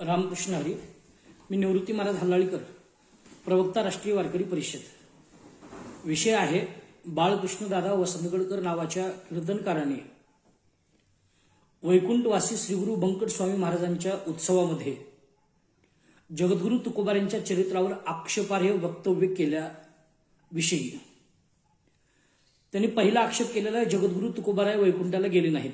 रामकृष्ण हरी मी निवृत्ती महाराज हल्लाळीकर प्रवक्ता राष्ट्रीय वारकरी परिषद. विषय आहे बाळकृष्णदादा वसंतगडकर नावाच्या कीर्तनकाराने. वैकुंठवासी श्रीगुरु बंकट स्वामी महाराजांच्या उत्सवामध्ये. जगद्गुरु तुकोबारांच्या चरित्रावर आक्षेपार्ह वक्तव्य केल्याविषयी त्यांनी पहिला आक्षेप केलेला आहे जगद्गुरु तुकोबाराय वैकुंठाला गेले नाहीत.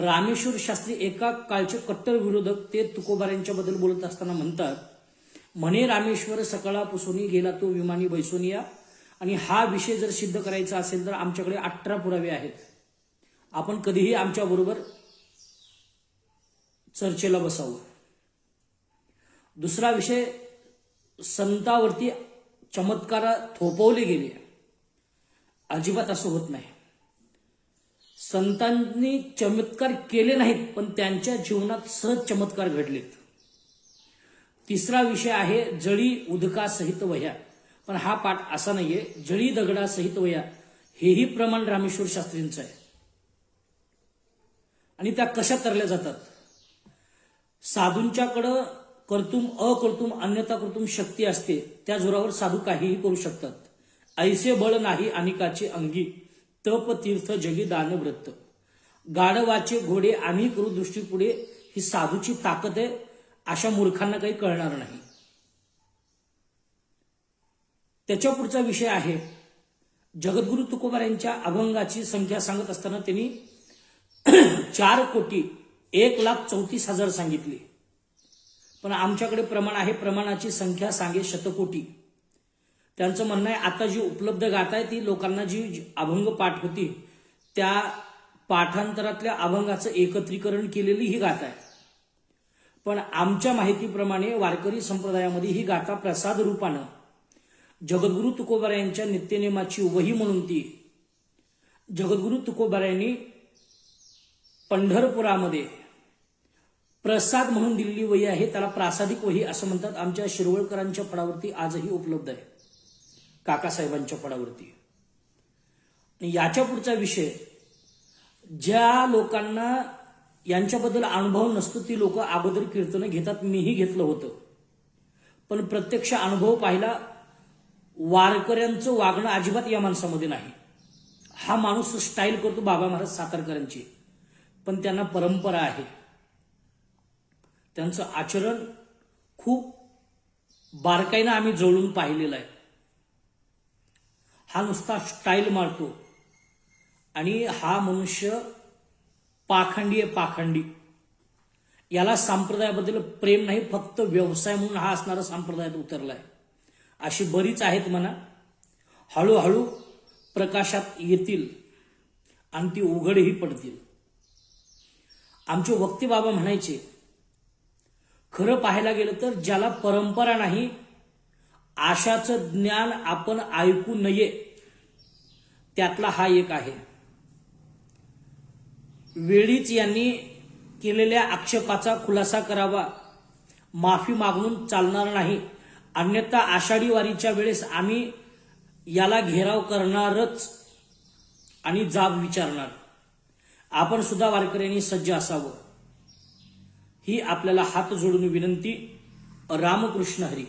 रामेश्वर शास्त्री एका काळचे कट्टर विरोधक ते तुकोबारांच्या बद्दल बोलत असताना म्हणतात म्हणे रामेश्वर सकाळापासून गेला तो विमानी बैसोनिया आणि हा विषय जर सिद्ध करायचा असेल तर आमच्याकडे अठरा पुरावे आहेत. आपण कधीही आमच्या बरोबर चर्चेला बसावं. दुसरा विषय संतावरती चमत्कार थोपवले गेले. अजिबात असं होत नाही. संतांनी चमत्कार केले नाहीत पण त्यांच्या जीवनात सहज चमत्कार घडलेत. तिसरा विषय आहे जळी उदकासहित वह्या. पण हा पाठ असा नाहीये जळी दगडासहित वह्या. हेही प्रमाण रामेश्वर शास्त्रींचं आहे. आणि त्या कशा तरल्या जातात? साधूंच्याकडं कर्तुम अकर्तुम अन्यथा कर्तुम शक्ती असते. त्या जोरावर साधू काहीही करू शकतात. ऐसे बळ नाही अनिकाचे अंगी. तप तीर्थ जगी दानव्रत गाढवाचे घोडे आम्ही करू दृष्टी पुढे ही साधूची ताकद आहे अशा मूर्खांना काही कळणार नाही. त्याच्या पुढचा विषय आहे जगद्गुरु तुकोबार यांच्या अभंगाची संख्या सांगत असताना त्यांनी चार कोटी एक लाख चौतीस हजार सांगितली. पण आमच्याकडे प्रमाण आहे प्रमाणाची संख्या सांगे शतकोटी. त्यांचं म्हणणं आहे आता जी उपलब्ध गाथा आहे ती लोकांना जी अभंग पाठ होती त्या पाठांतरातल्या अभंगाचं एकत्रीकरण केलेली ही गाथा आहे. पण आमच्या माहितीप्रमाणे वारकरी संप्रदायामध्ये ही गाथा प्रसाद रूपानं जगद्गुरु तुकोबार यांच्या नित्यनेमाची वही म्हणून ती जगद्गुरु तुकोबारा यांनी पंढरपुरामध्ये प्रसाद म्हणून दिलेली वही आहे त्याला प्रासादिक वही असं म्हणतात. आमच्या शिरवळकरांच्या फळावरती आजही उपलब्ध आहे. काकासाहेबांच्या पडावरती. आणि याच्या पुढचा विषय ज्या लोकांना यांच्याबद्दल अनुभव नसतो ती लोक अगोदर कीर्तनं घेतात मीही घेतलं होतं. पण प्रत्यक्ष अनुभव पाहिला वारकऱ्यांचं वागणं अजिबात या माणसामध्ये नाही. हा माणूस स्टाईल करतो बाबा महाराज सातारकरांची. पण त्यांना परंपरा आहे. त्यांचं आचरण खूप बारकाईनं आम्ही जवळून पाहिलेलं आहे. हा नुसता स्टाईल मारतो. आणि हा मनुष्य पाखंडी आहे पाखंडी. याला संप्रदायाबद्दल प्रेम नाही फक्त व्यवसाय म्हणून हा असणारा संप्रदायात उतरलाय. अशी बरीच आहेत म्हणा. हळूहळू प्रकाशात येतील आणि ती उघडही पडतील. आमचे वक्ते बाबा म्हणायचे खरं पाहायला गेलं तर ज्याला परंपरा नाही आशाचं ज्ञान आपण ऐकू नये. त्यातला हा एक आहे. वेळीच यांनी केलेल्या आक्षेपाचा खुलासा करावा माफी मागून चालणार नाही. अन्यथा आषाढी वारीच्या वेळेस आम्ही याला घेराव करणारच आणि जाब विचारणार. आपण सुद्धा वारकऱ्यांनी सज्ज असावं. ही आपल्याला हात जोडून विनंती. रामकृष्ण हरी.